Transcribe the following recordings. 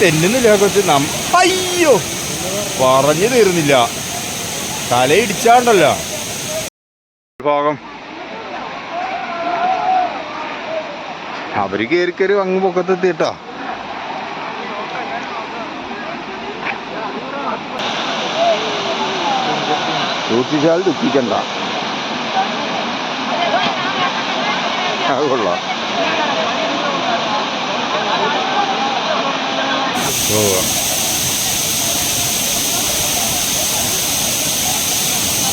തെന്നുന്നില്ല കൊച്ചു നം അയ്യോ പറഞ്ഞു തീർന്നില്ല. തലയിടിച്ചാണ്ടല്ലോ ഭാഗം അവർ കയറി കയറി അങ്ങ് പൊക്കത്തെത്തിട്ടാ ദുഃഖിച്ചാൽ ദുഃഖിക്കണ്ട. അത് കൊള്ളാം. ഓ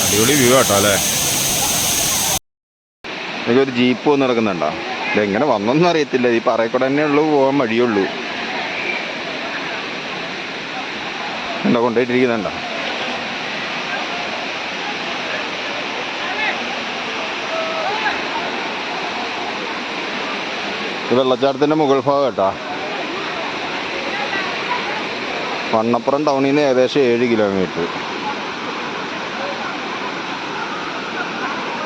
അടിപൊളി വ്യൂ കേട്ടോ അല്ലേ ഒരു ജീപ്പ് വന്ന് നടക്കുന്നുണ്ടോ? ഇതെങ്ങനെ വന്നൊന്നും അറിയത്തില്ല. ഈ പറയക്കൂടെ തന്നെ ഉള്ളൂ പോകാൻ വഴിയുള്ളൂ എന്താ കൊണ്ടുപോയിട്ടിരിക്കുന്നുണ്ടോ? ഇത് വെള്ളച്ചാട്ടത്തിന്റെ മുകൾ ഭാഗം കേട്ടാ. വണ്ണപ്പുറം ടൗണിൽ നിന്ന് ഏകദേശം ഏഴ് കിലോമീറ്റർ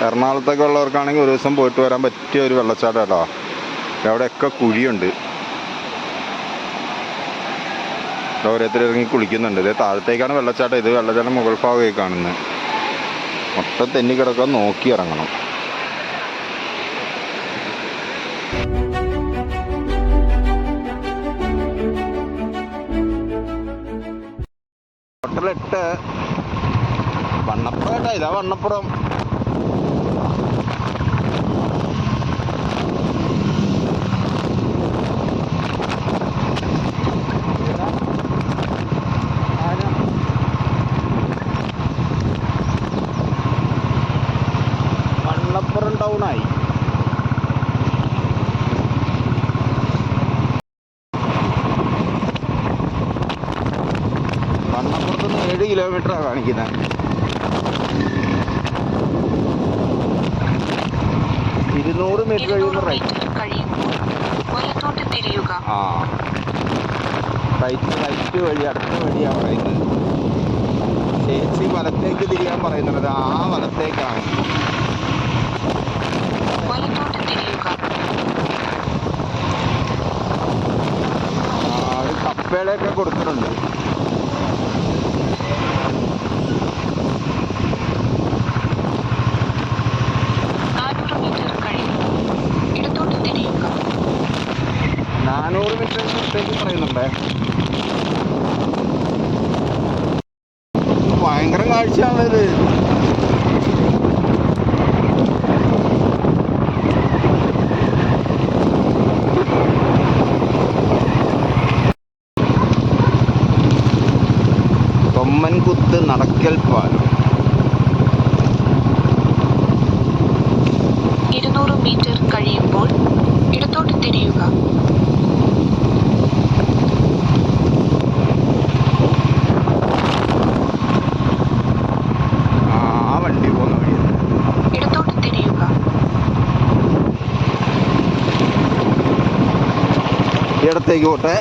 എറണാകുളത്തൊക്കെ ഉള്ളവർക്കാണെങ്കിൽ ഒരു ദിവസം പോയിട്ട് വരാൻ പറ്റിയ ഒരു വെള്ളച്ചാട്ടം കേട്ടോ. അവിടെയൊക്കെ കുഴിയുണ്ട്. ഓരോരുത്തർ ഇറങ്ങി കുളിക്കുന്നുണ്ട്. ഇത് താഴത്തേക്കാണ് വെള്ളച്ചാട്ടം. ഇത് വെള്ളച്ചാട്ടം മുകൾ ഭാഗമായി കാണുന്നത്. മൊത്തം തെന്നി കിടക്കാൻ നോക്കി ഇറങ്ങണം. ഹോട്ടലിട്ട് വണ്ണപ്പുറം കേട്ടോ ഇതാ വണ്ണപ്പുറം ടൗണായി വണ്ണപ്പുറത്ത് നിന്ന് ഏഴ് കിലോമീറ്ററാണ് കാണിക്കുന്നത് ഇരുന്നൂറ് മീറ്റർ റൈറ്റ് കഴിയുമ്പോൾ ആ. റൈറ്റ് റൈറ്റ് വഴി അടുത്ത വഴിയാണ് പറയുന്നത് ചേച്ചി വലത്തേക്ക് തിരിയാൻ പറയുന്നത് ആ വലത്തേക്കാണ്. കപ്പേളയൊക്കെ കൊടുത്തിട്ടുണ്ട് നാനൂറ് മീറ്റർ കഴിയുമ്പോൾ ഇടത്തോട്ട് തിരിയുക നാനൂറ് മീറ്റർ ഡിസ്റ്റൻസ് പറയുന്നുണ്ടേ. ഭയങ്കര കാഴ്ചയാണിത് തൊമ്മൻകുത്ത് നടക്കൽ പാലം ഇരുന്നൂറ് മീറ്റർ കഴിയുമ്പോൾ ഇടത്തോട്ട് തിരിയുക ആ വണ്ടി പോകുന്ന വഴിയാണ് ഇടത്തോട്ട് തിരിയുക പോട്ടെ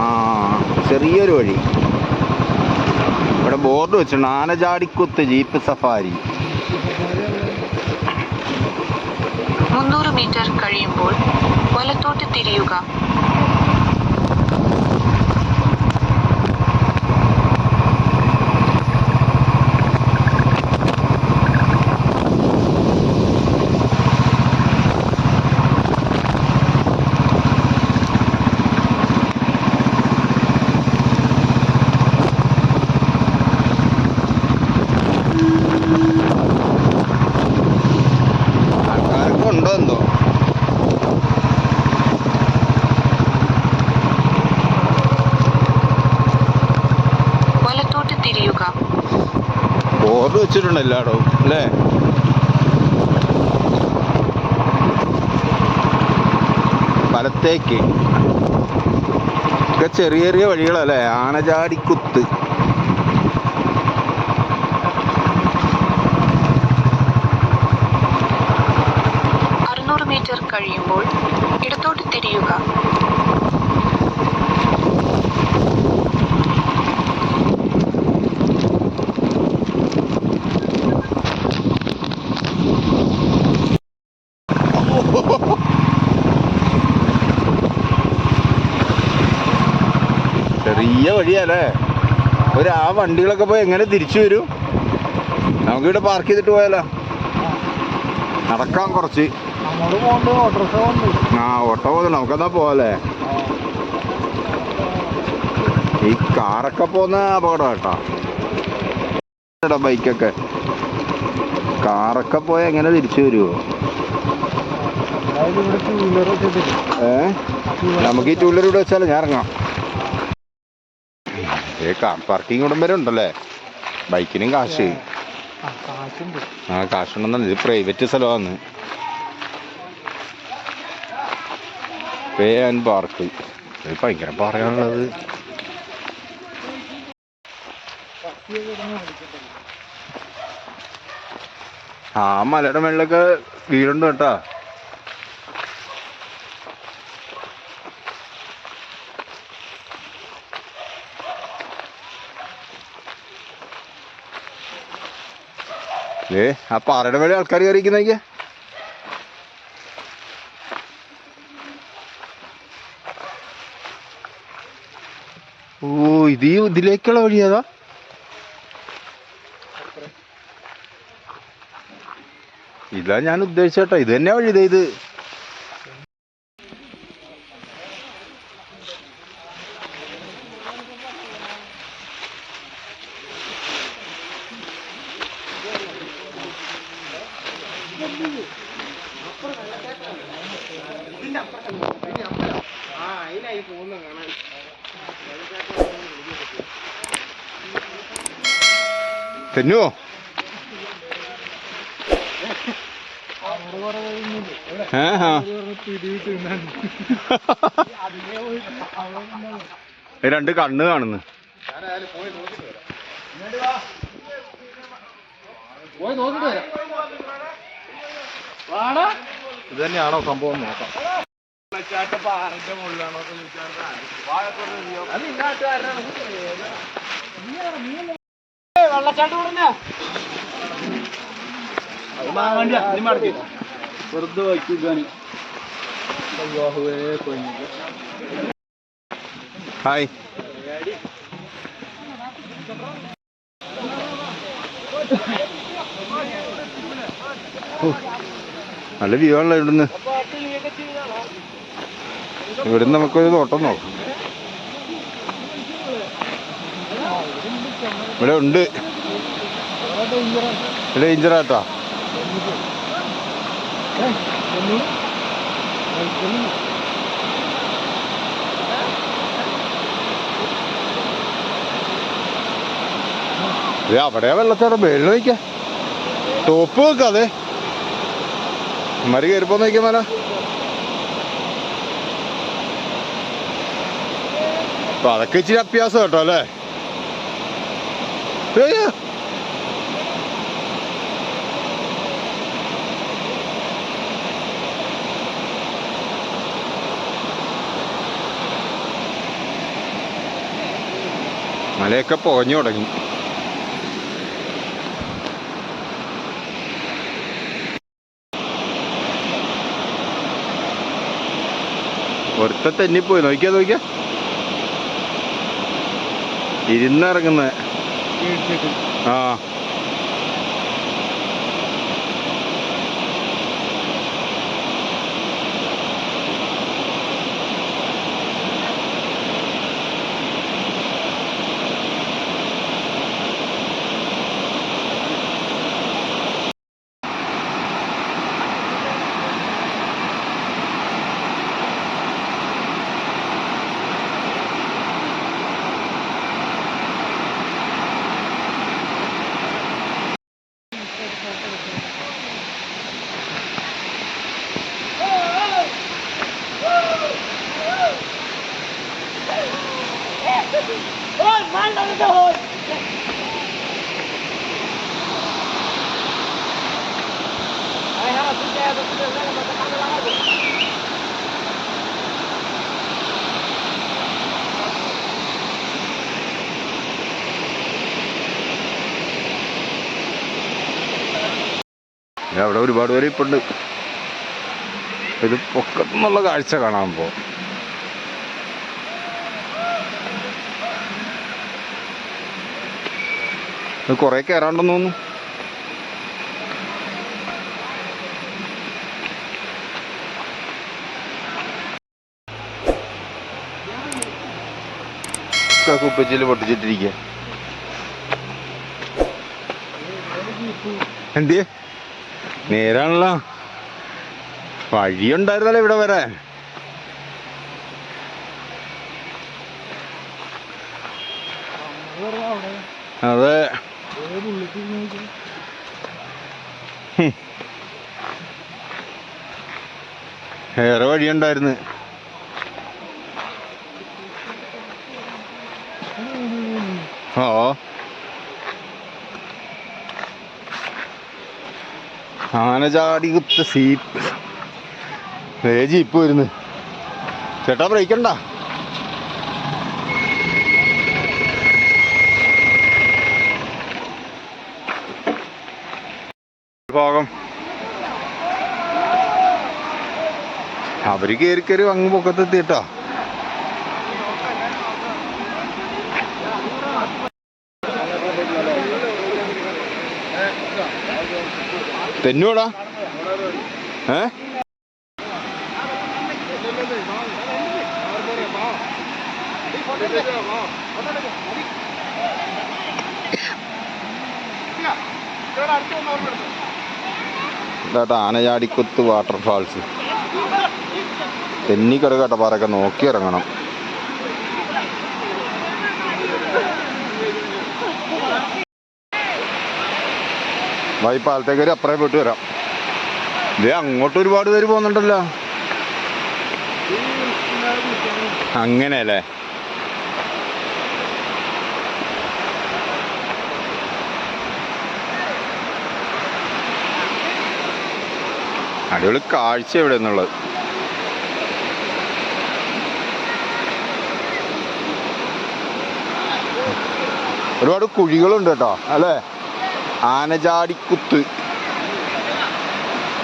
ആ ചെറിയൊരു വഴി. ഇവിടെ ബോർഡ് വെച്ചിട്ടുണ്ട്. Anachadikuthu jeep safari. മുന്നൂറ് മീറ്റർ കഴിയുമ്പോൾ വലത്തോട്ട് തിരിയുക ആൾക്കാരൊക്കെ ഉണ്ടോ എന്തോ വലത്തോട്ട് തിരിയുക വെച്ചിട്ടുണ്ട് എല്ലായിടവും അല്ലേ? വലത്തേക്ക്. ഒക്കെ ചെറിയ ചെറിയ വഴികളല്ലേ? ആനചാടിക്കുത്ത്. അറുന്നൂറ് മീറ്റർ കഴിയുമ്പോൾ ഇടത്തോട്ട് തിരിയുക ചെറിയ വഴിയല്ലേ ഒരു ആ വണ്ടികളൊക്കെ പോയി എങ്ങനെ തിരിച്ചു വരും? നമുക്കിവിടെ പാർക്ക് ചെയ്തിട്ട് പോയാലോ? നടക്കാം കുറച്ച്. ആ ഓട്ടോ പോകുന്നു നമുക്കെന്നാ പോവാല്ലേ? ഈ കാറൊക്കെ പോകുന്ന അപകടം കേട്ടോ. ബൈക്കൊക്കെ. കാറൊക്കെ പോയാൽ എങ്ങനെ തിരിച്ചു വരുമോ ഏ? നമുക്ക് ഈ ടൂ വീലർ ഇവിടെ വെച്ചാലോ ഞാൻ ഇറങ്ങാം. പാർക്കിംഗ് ഇവിടം വരെ ഉണ്ടല്ലേ? ബൈക്കിനും കാശ്. ആ കാശുണ്ടെന്നാണ്. ഇത് പ്രൈവറ്റ് സ്ഥലമാണ്. പേ ആൻഡ് പാർക്ക് ഇത് ഭയങ്കര പറയാനുള്ളത് ആ മലയുടെ മേളിലൊക്കെ വീടുണ്ട് കേട്ടാ. ഏ ആ പാറയുടെ മേളിൽ ആൾക്കാർ കയറിയിരിക്കുന്നേക്ക് ഓ ഇത് ഇതിലേക്കുള്ള ഇതിലേക്കുള്ള വഴിയാതാ ഇതാ ഞാൻ ഉദ്ദേശിച്ചേട്ടാ ഇത് തന്നെ വഴി ഇത്. ഇത് രണ്ട് കണ്ണ് കാണുന്നു. ഇത് തന്നെയാണോ സംഭവം നോക്കാം. വെള്ളച്ചാട്ടം പറഞ്ഞ വെറുതെ വയ്ക്കാൻ ഹായ്. നല്ല വ്യൂ ആണല്ലോ ഇവിടുന്ന്. ഇവിടുന്ന് നമുക്കൊരു നോട്ടം നോക്കാം. ഇവിടെ ഉണ്ട്. ഇവിടെ ഡേഞ്ചറാട്ടാ ദേ അവിടെ വെള്ളച്ചാട്ടം മേളിൽ നോക്കിയാ ടോപ്പ് വെക്കാതെ മരി കയറിപ്പോ നോക്കിയാ അപ്പൊ അതൊക്കെ ഇച്ചിരി അഭ്യാസം കേട്ടോ അല്ലേ? ഏയ്യ്. മലയൊക്കെ പുകഞ്ഞു തുടങ്ങി. ഒരുത്ത തെന്നിപ്പോയി. നോക്കിയാ നോക്കിയാ. ഇരുന്നിറങ്ങുന്ന ആ ദേ ഒരുപാട് പേര് ഇപ്പോൾ ഉണ്ട് ഇത് പൊക്കത്തുനിന്നുള്ള കാഴ്ച കാണാൻ പോ. കുറേ കയറാണ്ടെന്ന് തോന്നുന്നു. കുപ്പച്ചിൽ പൊട്ടിച്ചിട്ടിരിക്കുക എന്തിയേ? നേരാണല്ലോ. വഴിയുണ്ടായിരുന്നല്ലോ ഇവിടെ വരെ. അതെ. വേറെ വഴിയുണ്ടായിരുന്നു ഓ ആന കുത്ത് സീപ്പ് വേജി ഇപ്പൊ വരുന്നു. ചേട്ടാ ബ്രേക്കണ്ട ഭാഗം അവർ കയറി കയറി അങ്ങ് പൊക്കത്തെത്തിട്ടോ തെന്നൂടാ. ഏ? ആനയാടിക്കുത്ത് വാട്ടർഫാൾസ്. തെന്നിക്കട കട്ടപ്പാറൊക്കെ നോക്കി ഇറങ്ങണം. വൈ പാലത്തേക്കൊരു അപ്പുറം പോയിട്ട് വരാം. ഇത് അങ്ങോട്ട് ഒരുപാട് പേര് പോകുന്നുണ്ടല്ലോ. അങ്ങനെയല്ലേ? അടിപൊളി കാഴ്ച എവിടെ എന്നുള്ളത് ഒരുപാട് കുഴികളുണ്ട് കേട്ടോ അല്ലേ? ആനചാടിക്കുത്ത്.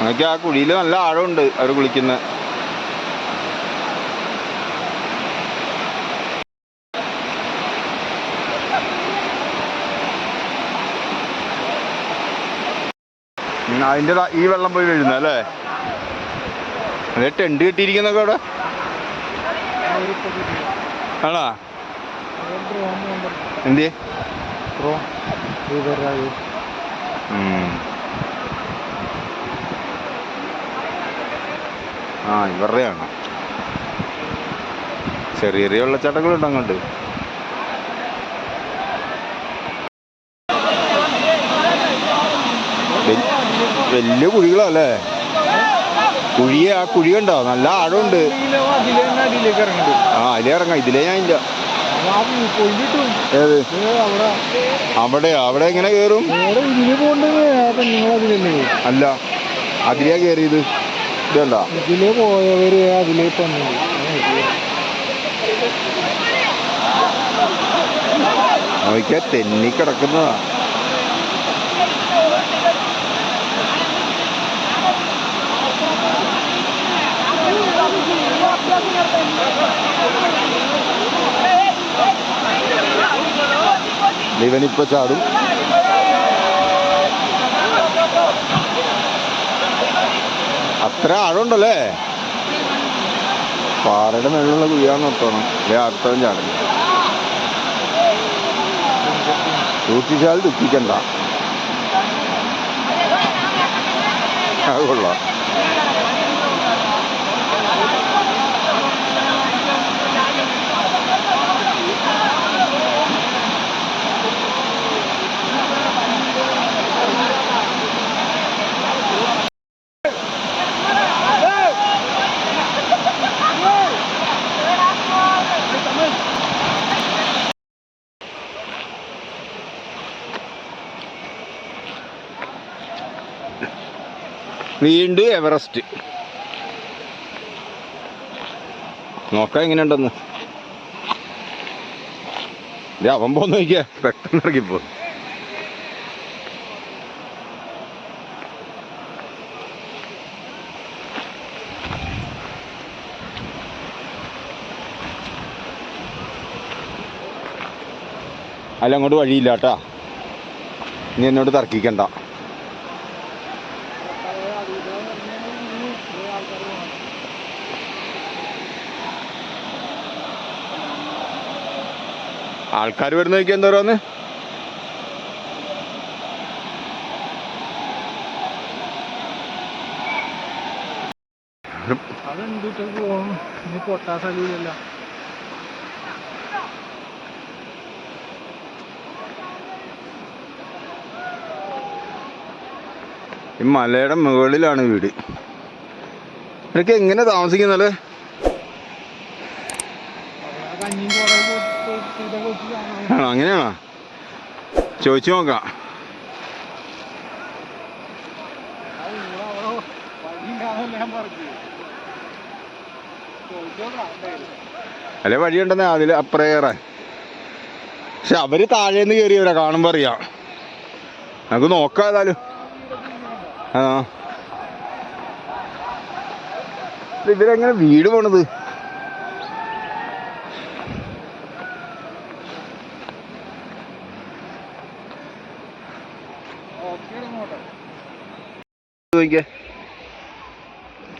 അതൊക്കെ ആ കുഴിയിൽ നല്ല ആഴമുണ്ട് അവർ കുളിക്കുന്ന. അതിന്റെ അതിന്റെ ഈ വെള്ളം പോയി വീഴുന്ന അല്ലേ? അതെ ടെണ്ട് കെട്ടിയിരിക്കുന്നൊക്കെ അവിടെ? ആണോ? എന്തിയെ? ഉം. ആ ഇവരുടെയാണ്. ചെറിയ ചെറിയ വെള്ളച്ചാട്ടങ്ങളുണ്ട് അങ്ങോട്ട്. വലിയ കുഴികളല്ലേ? കുഴിയെ ആ കുഴി കണ്ടോ? നല്ല ആഴമുണ്ട്. ആ അതിലേ ഇറങ്ങാം ഇതിലേ ഞാൻ ഇല്ല. ഏത്? അവിടെ. അവിടെ അവിടെ എങ്ങനെ കേറും? അല്ല അതിലേ കേറിയത്? ഇതല്ല. ഇതിൽ പോയവര് അതിലേ വന്നത് നോക്കിയാ തെന്നി കിടക്കുന്നതാ. ഇവനിപ്പോ ചാടും. അത്ര ആഴമുണ്ടല്ലേ? പാറയുടെ മേളിലുള്ള കുഴിയാന്ന് നിർത്തണം അല്ലെ അടുത്തവൻ ചാടും. സൂക്ഷിച്ചാൽ ദുഃഖിക്കണ്ട. അത് വീണ്ടും എവറസ്റ്റ്. നോക്കാം എങ്ങനെയുണ്ടെന്ന്. ഉണ്ടെന്ന് അവൻ പോന്ന് നോക്കിയാ. പെട്ടെന്ന് ഇറങ്ങിപ്പോ. അല്ല അങ്ങോട്ട് വഴിയില്ല കേട്ടാ ഇനി എന്നോട് തർക്കിക്കണ്ട. ആൾക്കാർ വരുന്ന നോക്കി എന്തോരോന്ന് ഈ മലയുടെ മുകളിലാണ് വീട്. എനിക്ക് എങ്ങനെ താമസിക്കുന്നത് കഞ്ഞിയും ചോറും തീറ്റ കൊടുത്തിട്ടാണ് ആണോ അങ്ങനെയാണോ ചോദിച്ചു നോക്കാം അത് ഇവിടെ അവിടെ വഴിയില്ലാന്നല്ല ഞാൻ പറഞ്ഞു ചോദിച്ചോക്കാം എന്തായാലും അല്ലെ വഴിയുണ്ടെന്നേ അതിൽ അപ്പുറം കയറാൻ പക്ഷെ അവർ താഴേന്ന് കയറിയവരാ കാണുമ്പോ അറിയാം. നമുക്ക് നോക്കാം ഏതായാലും. ആ. ഇവരെങ്ങനെ വീട് പോണത് ഓക്കെ ഇങ്ങോട്ട് നോക്കിയേ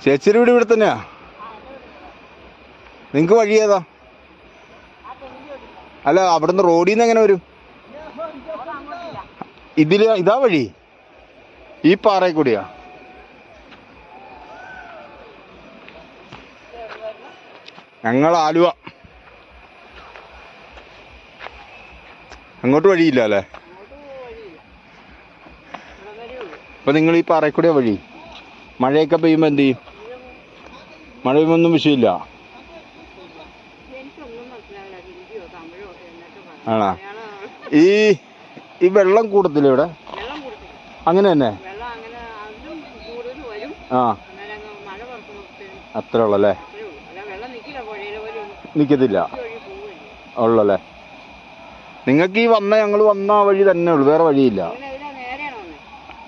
ചേച്ചിയുടെ വീട് ഇവിടെ തന്നെയാ? നിങ്ങക്ക് വഴി ഏതാ? അല്ല അവിടുന്ന് റോഡിൽ നിന്ന് എങ്ങനെ വരും? ഇതിൽ ഇതാ വഴി. ഈ പാറയിൽ കൂടിയാ. ഞങ്ങൾ ആലുവ. അങ്ങോട്ട് വഴിയില്ല അല്ലേ? അപ്പൊ നിങ്ങൾ ഈ പാറയിൽ കൂടിയാ വഴി മഴയൊക്കെ പെയ്യുമ്പോൾ എന്ത് ചെയ്യും? മഴ പെയ്യുമ്പോൾ ഒന്നും വിഷയമില്ല. ആണോ? ഈ ഈ വെള്ളം കൂടത്തില്ല ഇവിടെ? അങ്ങനെ തന്നെ? ആ. അത്ര ഉള്ളല്ലേ നിൽക്കത്തില്ല ഉള്ളല്ലേ നിങ്ങൾക്ക് ഈ വന്ന ഞങ്ങൾ വന്ന വഴി തന്നെ ഉള്ളു വേറെ വഴിയില്ല അങ്ങനെ ഇതിലെ നേരെയാണോ വന്നേ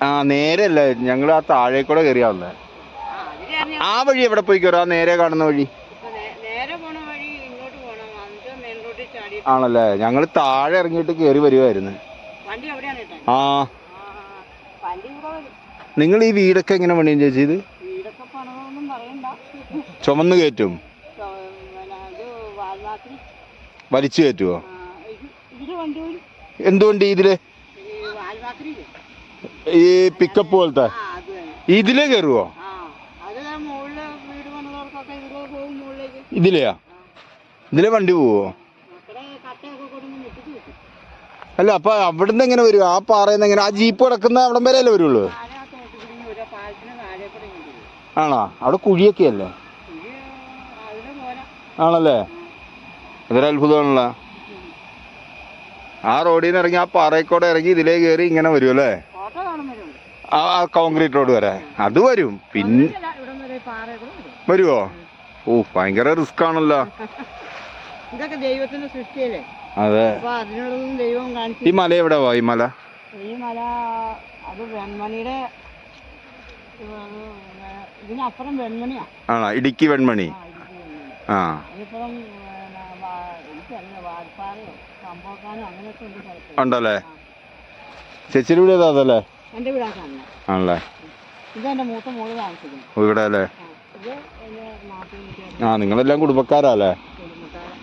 ആ നേരെ അല്ല ഞങ്ങൾ ആ താഴെ കൂടെ കയറിയാ വന്നത് ആ വഴി എവിടെ പോയി കയറുക ആ നേരെ കാണുന്ന വഴി. ആണല്ലേ. ഞങ്ങൾ താഴെ ഇറങ്ങിയിട്ട് കയറി വരുവായിരുന്നു. ആ. നിങ്ങൾ ഈ വീടൊക്കെ എങ്ങനെ പണിയും ചേച്ചി ഇത്? ചുമന്ന് കയറ്റും. വലിച്ചു കയറ്റുമോ എന്തുകൊണ്ട് ഇതിൽ? ഈ പിക്കപ്പ് പോലത്തെ? ഇതിലേ കയറുവോ ഇതിലെയാ ഇതിലെ വണ്ടി പോവോ? അല്ല അപ്പൊ അവിടുന്ന് എങ്ങനെ വരും? ആ പാറയിൽ എങ്ങനെ? ആ ജീപ്പ് കിടക്കുന്ന അവിടം വരെ. അല്ലേ വരുള്ളൂ ആണോ? അവിടെ കുഴിയൊക്കെ അല്ലേ? ആണല്ലേ? അതൊരു അത്ഭുതമാണല്ലോ. ആ റോഡിൽ നിന്ന് ഇറങ്ങി ആ പാറയിൽ കൂടെ ഇറങ്ങി ഇതിലേ കയറി ഇങ്ങനെ വരുമല്ലേ അല്ലേ? ആ കോൺക്രീറ്റ് റോഡ് വരെ. അത് വരും. പിന്നെ വരുവോ? ഓ ഭയങ്കര റിസ്ക് ആണല്ലോ. ഇതൊക്കെ ദൈവത്തിന്റെ സൃഷ്ടിയല്ലേ? അതെ. അതിനുള്ളതും ദൈവം കാണിച്ചു ഈ മല എവിടെ? ഈ മല? ഈ മല അത് വെൺമണിയുടെ ഇത് ഇതിനപ്പുറം വെൺമണിയാ. ആണോ? ഇടുക്കി വെൺമണി. ആ ഉണ്ട് ഉണ്ടല്ലേ? ചേച്ചിയുടെ വീട് ഏതാ അതല്ലേ? എന്റെ വീടാ കാണുന്നത് ആണല്ലേ? ഇതെന്റെ മൂത്ത മോൾ താമസിക്കുന്നത് ഓ, ഇവിടെ അല്ലേ? ആ നിങ്ങളെല്ലാം കുടുംബക്കാരല്ലേ കുടുംബക്കാരെ.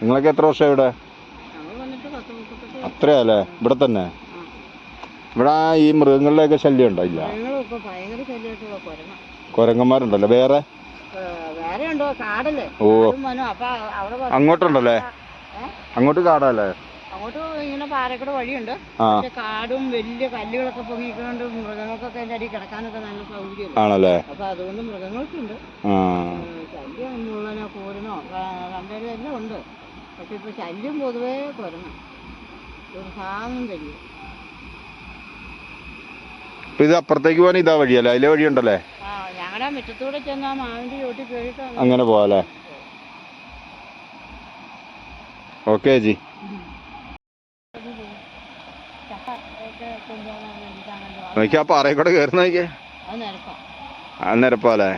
നിങ്ങളൊക്കെ എത്ര വർഷം ഇവിടെ? അത്രയാ അല്ലേ? ഇവിടെ തന്നെ? ഇവിടെ ഈ മൃഗങ്ങളുടെയൊക്കെ ശല്യം ഉണ്ടോ ഇല്ല? കുരങ്ങന്മാരുണ്ടല്ലോ. വേറെ? ഓ. അങ്ങോട്ടുണ്ടല്ലേ? അങ്ങോട്ട് കാടല്ലേ അങ്ങോട്ട് ഇങ്ങനെ പാറക്കൂടെ വഴിയുണ്ട്. പക്ഷെ കാടും വലിയ കല്ലുകളൊക്കെ പൊങ്ങിക്കൊണ്ട് മൃഗങ്ങൾക്കൊക്കെ അതിന്റെ അടിയിൽ കിടക്കാനൊക്കെ നല്ല സൗകര്യം ആണല്ലേ? അപ്പൊ അതുകൊണ്ട് മൃഗങ്ങൾക്കുണ്ട്. ശല്യം മുള്ളനോ കൂരനോ കണ്ടരും എല്ലാം ഉണ്ട്. പക്ഷെ ഇപ്പൊ ശല്യം പൊതുവേ കുറഞ്ഞു. ഒരു കഴിയും ഇപ്പൊ ഇത് അപ്പുറത്തേക്ക് പോകാൻ ഇതാ വഴിയല്ലേ അതിലെ വഴിയുണ്ടല്ലേ ആ ഞങ്ങളുടെ മുറ്റത്തൂടെ ചെന്ന് ആ മാവിന്റെ ചോട്ടിൽ കയറിയിട്ട് അങ്ങ് അങ്ങനെ പോവാല്ലേ ഓക്കെ ചേച്ചി നോക്കിയാ ആ പാറയിൽ കൂടെ കയറുന്ന നോക്കിയേ. ആ നിരപ്പാലേ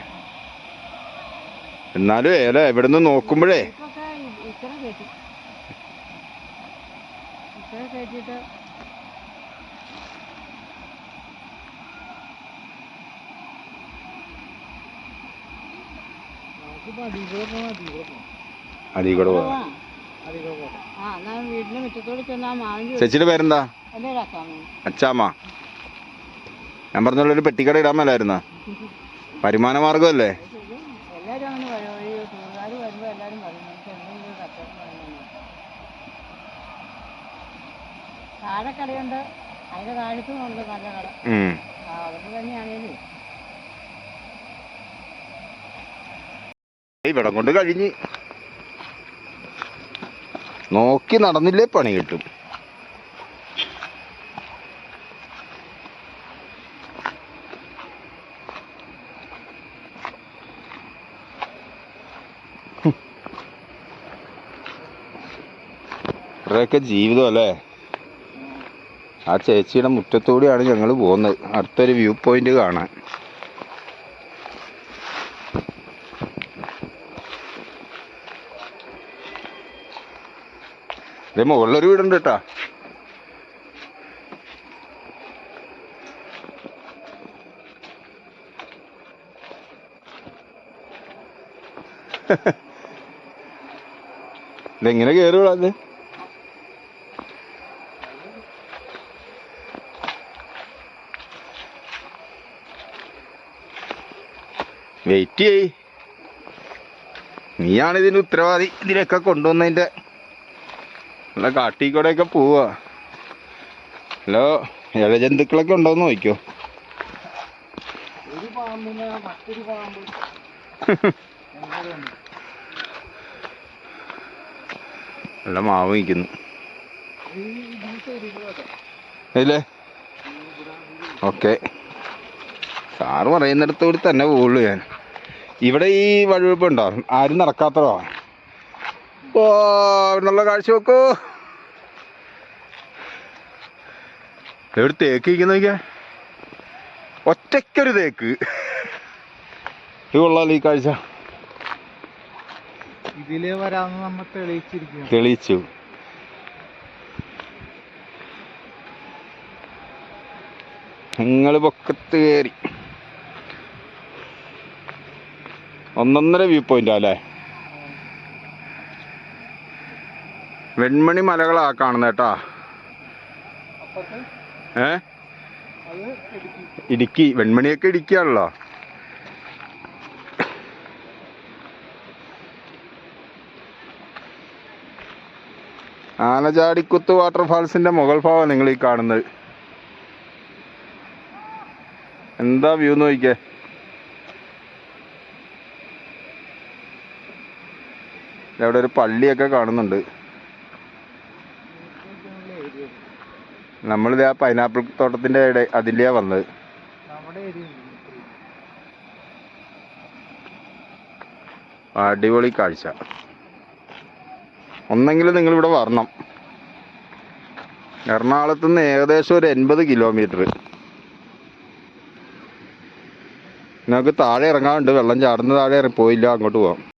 എന്നാലും ഏല ഇവിടുന്ന് നോക്കുമ്പോഴേ. അടി പേരെന്താ? അച്ചാമ്മ. ഞാൻ പറഞ്ഞല്ലോ ഒരു പെട്ടിക്കട ഇടാൻ മേലായിരുന്ന? വരുമാന മാർഗമല്ലേ താഴെ കട ഇവിടം കൊണ്ട് കഴിഞ്ഞ്. നോക്കി നടന്നില്ലേ പണി കിട്ടും. ഇവരുടെയൊക്കെ ജീവിതം അല്ലേ? ആ ചേച്ചിയുടെ മുറ്റത്തൂടെയാണ് ഞങ്ങൾ പോകുന്നത്. അടുത്തൊരു വ്യൂ പോയിന്റ് കാണാൻ. ഇതേ മുകളിലൊരു വീടുണ്ട് കേട്ടാ. ഇതെങ്ങനെ കയറുക അത് വെയിറ്റ് ചെയ് നീയാണ് ഇതിന് ഉത്തരവാദി. ഇതിനൊക്കെ കൊണ്ടുവന്നതിന്റെ നല്ല ഒക്കെ പോവാ. ഹലോ ഇഴജന്തുക്കളൊക്കെ ഉണ്ടോന്ന് നോക്കിയോ ഉണ്ട്? നല്ല മാവ് നിൽക്കുന്നു അല്ലേ ഓക്കെ സാറ് പറയുന്നിടത്തോട് തന്നെ പോവുള്ളൂ ഞാൻ. ഇവിടെ ഈ വഴുവഴുപ്പുണ്ടോ ആരും നടക്കാത്തതോ? ഓ അവിടുന്നുള്ള കാഴ്ച നോക്കൂ ഒരു തേക്ക് ഇരിക്കുന്ന നോക്കിയാ? ഒറ്റയ്ക്കൊരു തേക്ക്. ഇത് കൊള്ളാലോ ഈ കാഴ്ച. ഇതിൽ വരാന്ന് നമ്മ തെളിയിച്ചിരിക്കും തെളിയിച്ചു. നിങ്ങൾ പൊക്കത്ത് കയറി. ഒന്നൊന്നര വ്യൂ പോയിന്റ് അല്ലേ? വെൺമണി മലകളാ കാണുന്നത് കേട്ടാ. ഏ? ഇടുക്കി. വെൺമണിയൊക്കെ ഇടുക്കിയാണല്ലോ. ആനചാടിക്കുത്ത് വാട്ടർഫാൾസിന്റെ മുകൾ ഭാഗം നിങ്ങൾ ഈ കാണുന്നത്. എന്താ വ്യൂ നോക്കിക്കേ അവിടെ ഒരു പള്ളിയൊക്കെ കാണുന്നുണ്ട്. നമ്മളിത് ആ പൈനാപ്പിൾ തോട്ടത്തിന്റെ ഇട അതിലെയാ വന്നത്. അടിപൊളി കാഴ്ച. ഒന്നെങ്കിലും നിങ്ങൾ ഇവിടെ വരണം. എറണാകുളത്ത് നിന്ന് ഏകദേശം ഒരു എൺപത് കിലോമീറ്റർ നിങ്ങൾക്ക് താഴെ ഇറങ്ങാറുണ്ട് വെള്ളം ചാടുന്ന താഴെ ഇറങ്ങി പോയില്ല അങ്ങോട്ട് പോവാം.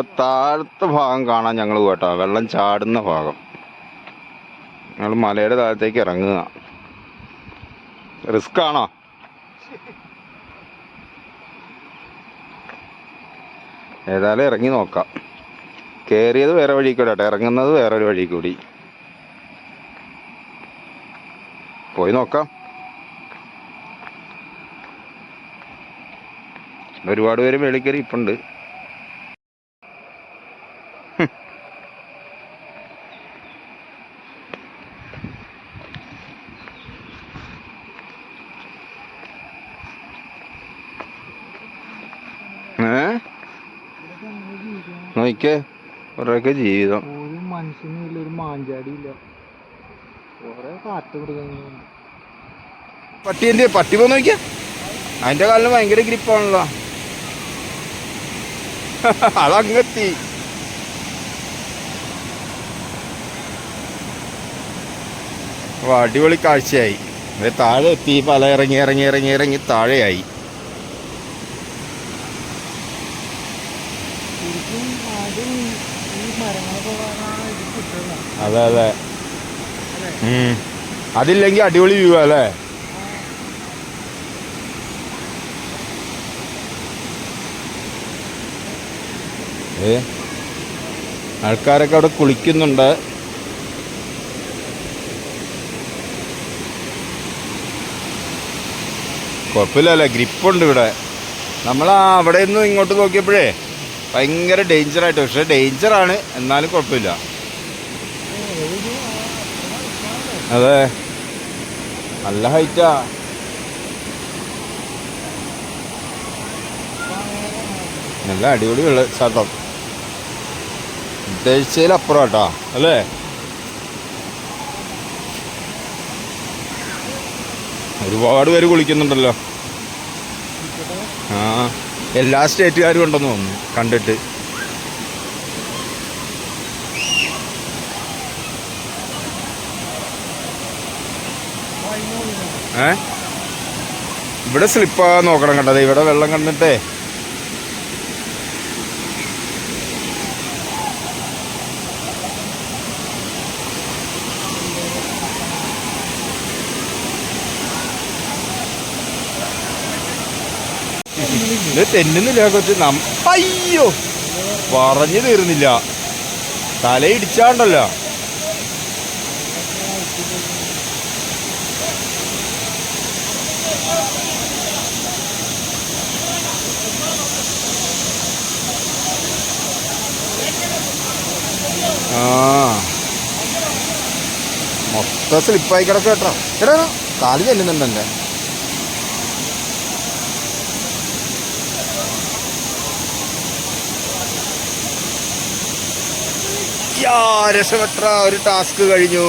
അപ്പൊ താഴത്തെ ഭാഗം കാണാൻ ഞങ്ങൾ പോട്ടോ വെള്ളം ചാടുന്ന ഭാഗം. ഞങ്ങൾ മലയുടെ താഴത്തേക്ക് ഇറങ്ങുക. റിസ്ക് ആണോ ഏതായാലും ഇറങ്ങി നോക്കാം. കയറിയത് വേറെ വഴി കൂടെ കേട്ടോ ഇറങ്ങുന്നത് ഒരു വഴി കൂടി. പോയി നോക്കാം. ഒരുപാട് പേര് വെളിക്കറി ഇപ്പുണ്ട് ഏ നോക്കിക്കേ കുറേയൊക്കെ ജീവിതം. ഒരു മനുഷ്യനും ഇല്ല ഒരു മാഞ്ചാടി ഇല്ല. കൊറേ കാറ്റ് മൃഗങ്ങളുണ്ട് പട്ടി എന്ത് പട്ടി പോന്ന് നോക്കിയാ. അതിന്റെ കാലിന് ഭയങ്കര ഗ്രിപ്പാണല്ലോ അതങ്ങെത്തി. അടിപൊളി കാഴ്ചയായി. താഴെ എത്തി പല ഇറങ്ങി ഇറങ്ങി ഇറങ്ങി ഇറങ്ങി താഴെയായി. അതെ അതെ. അതില്ലെങ്കിൽ അടിപൊളി വ്യൂ അല്ലേ? ഏ? ആൾക്കാരൊക്കെ അവിടെ കുളിക്കുന്നുണ്ട്. കുഴപ്പമില്ലല്ലേ ഗ്രിപ്പുണ്ട് ഇവിടെ. നമ്മൾ അവിടെ നിന്ന് ഇങ്ങോട്ട് നോക്കിയപ്പോഴേ ഭയങ്കര ഡേഞ്ചറായിട്ട് പക്ഷേ ഡേഞ്ചറാണ് എന്നാലും കുഴപ്പമില്ല. അതെ. നല്ല ഹൈറ്റാ. നല്ല അടിപൊളി ശബ്ദം ഉദ്ദേശിച്ചതിലപ്പുറം കേട്ടോ അല്ലേ? ഒരുപാട് പേര് കുളിക്കുന്നുണ്ടല്ലോ. ആ എല്ലാ സ്റ്റേറ്റുകാരും ഉണ്ടെന്ന് തോന്നുന്നു കണ്ടിട്ട്. ഏ? ഇവിടെ സ്ലിപ്പാ നോക്കണം കണ്ടത് ഇവിടെ വെള്ളം കണ്ടിട്ടേ. ഇത് തെന്നുന്നില്ല കൊച്ചു. നം അയ്യോ! പറഞ്ഞു തീർന്നില്ല. തലയിടിച്ചാണ്ടല്ലോ ആ മൊത്തം സ്ലിപ്പായി കിടക്കുക കേട്ടോ. എടാ കാൽ ചെല്ലുന്നുണ്ട് എന്റെ ഒരു ടാസ്ക് കഴിഞ്ഞു.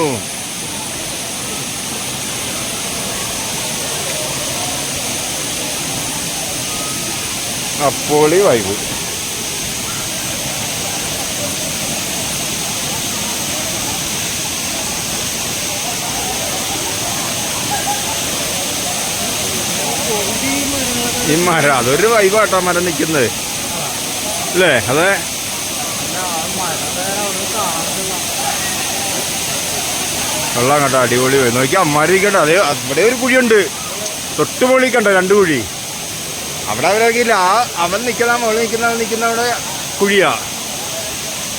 അപ്പോളി വൈബ്. ഈ അതൊരു വൈബാട്ടോ മരം നിൽക്കുന്നത് അല്ലേ? അതെ. വെള്ളം കേട്ടോ അടിപൊളി പോയി. നോക്കി അമ്മാരിക്കണ്ട അതേ അവിടെ ഒരു കുഴിയുണ്ട്. തൊട്ട് മുകളിൽ കണ്ടോ രണ്ട് കുഴി. അവിടെ അവരൊക്കെയില്ല ആ അവൻ നിൽക്കുന്ന മുകളിൽ നിൽക്കുന്ന അവൻ നിൽക്കുന്ന അവിടെ കുഴിയാ.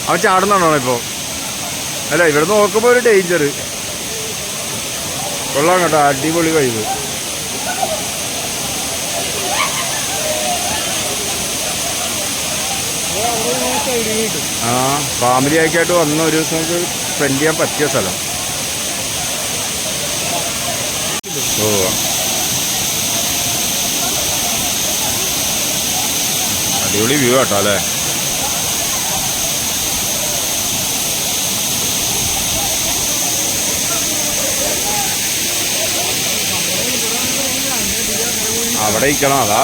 അവൻ ചാടുന്നാണോ ഇപ്പോൾ അല്ല ഇവിടെ നോക്കുമ്പോൾ ഒരു ഡേഞ്ചർ കൊള്ളാം കേട്ടോ അടിപൊളി വൈബ് ആ ഫാമിലി ആയിട്ട് വന്ന ഒരു ദിവസം നമുക്ക് സ്പെൻഡ് ചെയ്യാൻ പറ്റിയ സ്ഥലം. ഓ. അടിപൊളി വ്യൂ കേട്ടോ അല്ലേ? അവിടെ ഇരിക്കണം അതാ.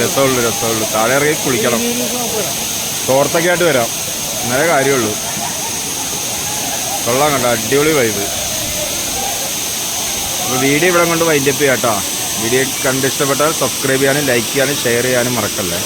രസമുള്ളൂ രസമുള്ളൂ. താഴെ ഇറങ്ങി കുളിക്കണം. തോർത്തൊക്കെ ആയിട്ട് വരാം. എന്നാലേ കാര്യമുള്ളൂ. കൊള്ളാം കണ്ടോ അടിപൊളി വൈബ് അപ്പോൾ വീഡിയോ ഇവിടെ കൊണ്ട് വൈൻഡപ്പ് ചെയ്യാം കേട്ടോ. വീഡിയോ കണ്ട് ഇഷ്ടപ്പെട്ടാൽ സബ്സ്ക്രൈബ് ചെയ്യാനും ലൈക്ക് ചെയ്യാനും ഷെയർ ചെയ്യാനും മറക്കല്ലേ.